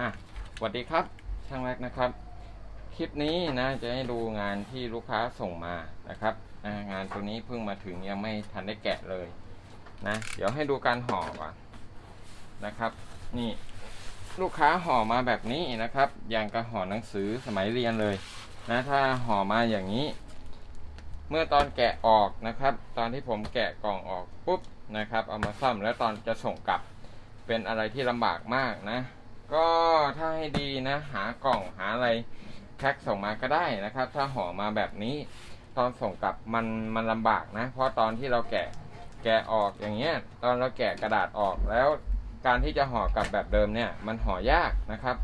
อะสวัสดีครับ ช่างแรกนะครับ คลิปนี้นะจะให้ดูงานที่ลูกค้าส่งมานะครับงานตัวนี้เพิ่งมาถึงยังไม่ทันได้แกะเลยนะเดี๋ยวให้ดูการห่อก่อนนะครับ นี่ลูกค้าห่อมาแบบนี้นะครับ อย่างกระห่อหนังสือสมัยเรียนเลยนะถ้าห่อมาอย่างนี้ เมื่อตอนแกะออกนะครับ ตอนที่ผมแกะกล่องออกปุ๊บนะครับ เอามาซ่อมแล้วตอนจะส่งกลับเป็นอะไรที่ลำบากมากนะ ก็ถ้าให้ดีนะ หากล่องหาอะไรแพ็คส่งมาก็ได้นะครับ ถ้าห่อมาแบบนี้ ตอนส่งกลับมันมันลำบากนะ เพราะตอนที่เราแกะแกะออกอย่างเงี้ย ตอนเราแกะกระดาษออกแล้ว การที่จะห่อกลับแบบเดิมเนี่ย มันห่อยากนะครับ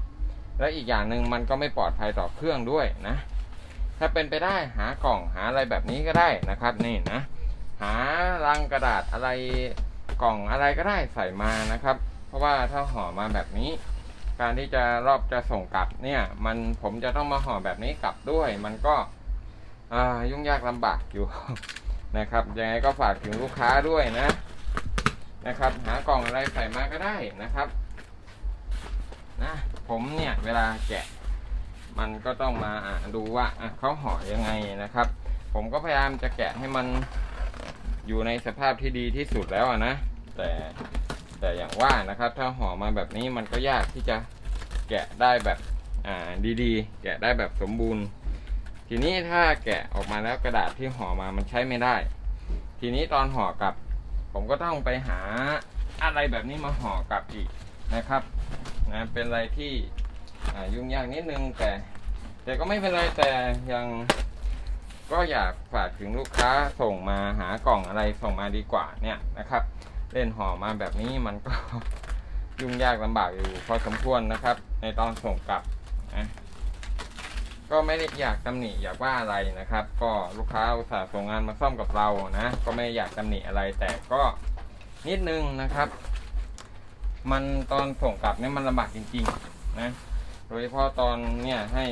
และอีกอย่างหนึ่งมันก็ไม่ปลอดภัยต่อเครื่องด้วยนะ ถ้าเป็นไปได้หากล่องหาอะไรแบบนี้ก็ได้นะครับ นี่นะ หาลังกระดาษอะไรกล่องอะไรก็ได้ใส่มานะครับ เพราะว่าถ้าห่อมาแบบนี้ การที่จะรอบจะส่งกลับเนี่ย มันผมจะต้องมาห่อแบบนี้กลับด้วย มันก็ยุ่งยากลำบากอยู่นะครับยังไงก็ฝากถึงลูกค้าด้วยนะนะครับ หากล่องอะไรใส่มาก็ได้นะครับนะผมเนี่ยเวลาแกะ มันก็ต้องมาดูว่าเขาห่อยังไงนะครับ ผมก็พยายามจะแกะให้มันอยู่ในสภาพที่ดีที่สุดแล้วนะแต่แต่อย่างว่านะครับ ถ้าห่อมาแบบนี้มันก็ยากที่จะ แกะได้แบบอ่าดีๆ แกะได้แบบสมบูรณ์ ทีนี้ถ้าแกะออกมาแล้วกระดาษที่ห่อมามันใช้ไม่ได้ ทีนี้ตอนห่อกลับ ผมก็ต้องไปหาอะไรแบบนี้มาห่อกลับอีกนะครับนะเป็นอะไรที่อ่ายุ่งยากนิดนึงแต่ แต่ก็ไม่เป็นไรแต่ยังก็อยากฝากถึงลูกค้าส่งมาหากล่องอะไรส่งมาดีกว่าเนี่ยนะครับ เล่นห่อมาแบบนี้มันก็ ยุ่งยากลำบากอยู่พอสมควรนะครับ ในตอนส่งกลับนะก็ไม่ได้อยากตำหนิอยากว่าอะไรนะครับ ก็ลูกค้าอุตส่าห์ส่งงานมาซ่อมกับเรานะ ก็ไม่อยากตำหนิอะไรแต่ก็นิดนึงนะครับ มันตอนส่งกลับเนี่ยมันลำบากจริงๆนะโดยเฉพาะตอนเนี่ยให้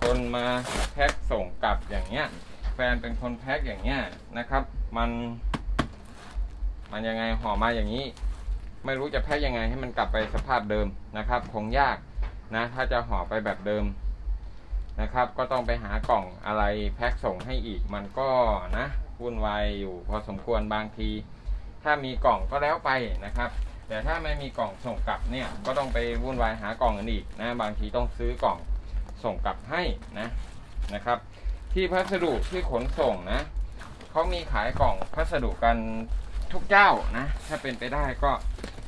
คนมาแพ็คส่งกลับอย่างเงี้ย แฟนเป็นคนแพ็คอย่างเงี้ยนะครับ มัน มันยังไงห่อมาอย่างนี้ ไม่รู้จะแพ็คยังไงให้มันกลับไปสภาพเดิมนะครับ คงยากนะ ถ้าจะห่อไปแบบเดิมนะครับ ก็ต้องไปหากล่องอะไรแพ็คส่งให้อีกมันก็นะวุ่นวายอยู่พอสมควรบางที ถ้ามีกล่องก็แล้วไปนะครับ แต่ถ้าไม่มีกล่องส่งกลับเนี่ยก็ต้องไปวุ่นวายหากล่องกันอีกนะบางทีต้องซื้อกล่องส่งกลับให้นะนะครับ ที่พัสดุที่ขนส่งนะเขามีขายกล่องพัสดุกันทุกเจ้านะ ถ้าเป็นไปได้ก็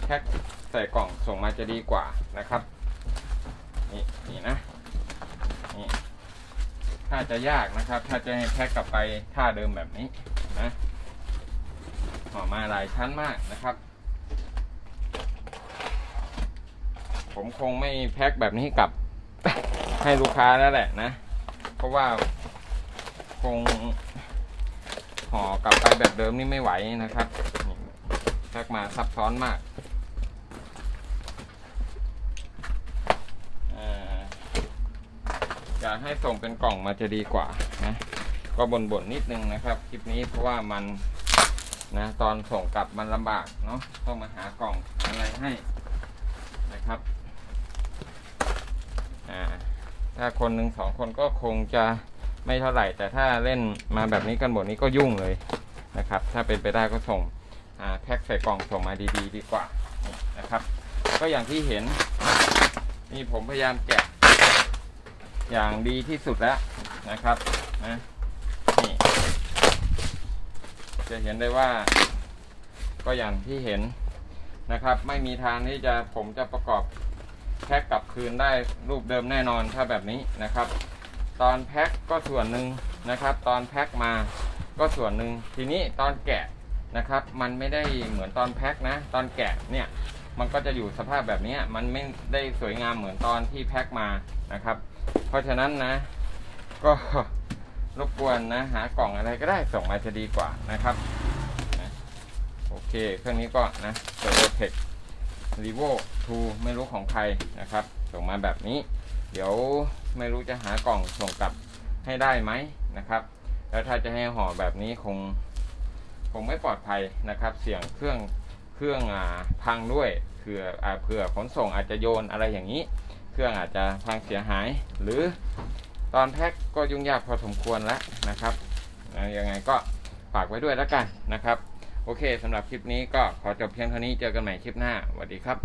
แพ็คใส่กล่องส่งมาจะดีกว่านะครับ นี่นี่นะนี่ถ้าจะยากนะครับ ถ้าจะให้แพ็คกลับไปท่าเดิมแบบนี้นะห่อมาหลายชั้นมากนะครับ ผมคงไม่แพ็คแบบนี้กลับ ให้ลูกค้าแล้วแหละนะ เพราะว่าคงห่อกลับไปแบบเดิมนี่ไม่ไหวนะครับแพ็คมาซับซ้อนมากอ่า อยากให้ส่งเป็นกล่องมาจะดีกว่านะก็บ่นๆนิดนึงนะครับคลิปนี้เพราะว่ามันนะตอนส่งกลับมันลำบากเนาะต้องมาหากล่องอะไรให้นะครับอ่าถ้าคนหนึ่งสองคนก็คงจะไม่เท่าไหร่ แต่ถ้าเล่นมาแบบนี้กันหมดนี้ก็ยุ่งเลยนะครับ ถ้าเป็นไปได้ก็ส่งอ่าแพ็คใส่กล่องส่งมาดีๆ ดีกว่านะครับ ก็อย่างที่เห็นนี่ผมพยายามแกะ อย่างดีที่สุดแล้วนะครับนะนี่จะเห็นได้ว่า ก็อย่างที่เห็นนะครับ ไม่มีทางที่จะผมจะประกอบแพ็คกลับคืนได้รูปเดิมแน่นอนถ้าแบบนี้นะครับ ตอนแพ็คก็ส่วนหนึ่งนะครับ ตอนแพ็คมาก็ส่วนหนึ่งทีนี้ตอนแกะนะครับ มันไม่ได้เหมือนตอนแพ็คนะ ตอนแกะเนี่ยมันก็จะอยู่สภาพแบบนี้มันไม่ได้สวยงามเหมือนตอนที่แพ็คมานะครับ ราะฉะนั้นนะ ก็รบกวนนะ หากล่องอะไรก็ได้ส่งมาจะดีกว่านะครับนะโอเค เครื่องนี้ก็นะเซอร์เทค r e v o 2ไม่รู้ของใครนะครับ ส่งมาแบบนี้ เดี๋ยวไม่รู้จะหากล่องส่งกลับให้ได้ไหมนะครับ แล้วถ้าจะให้ห่อแบบนี้คงคงไม่ปลอดภัยนะครับ เสี่ยงเครื่องเครื่องอ่าพังด้วยเคคืออ่าเผื่อขนส่งอาจจะโยนอะไรอย่างนี้ เครื่องอาจจะพังเสียหาย หรือตอนแพ็คก็ยุ่งยากพอสมควรแล้วนะครับยังไงก็ฝากไว้ด้วยแล้วกันนะครับ โอเคสำหรับคลิปนี้ก็ขอจบเพียงเท่านี้เจอกันใหม่คลิปหน้าสวัสดีครับ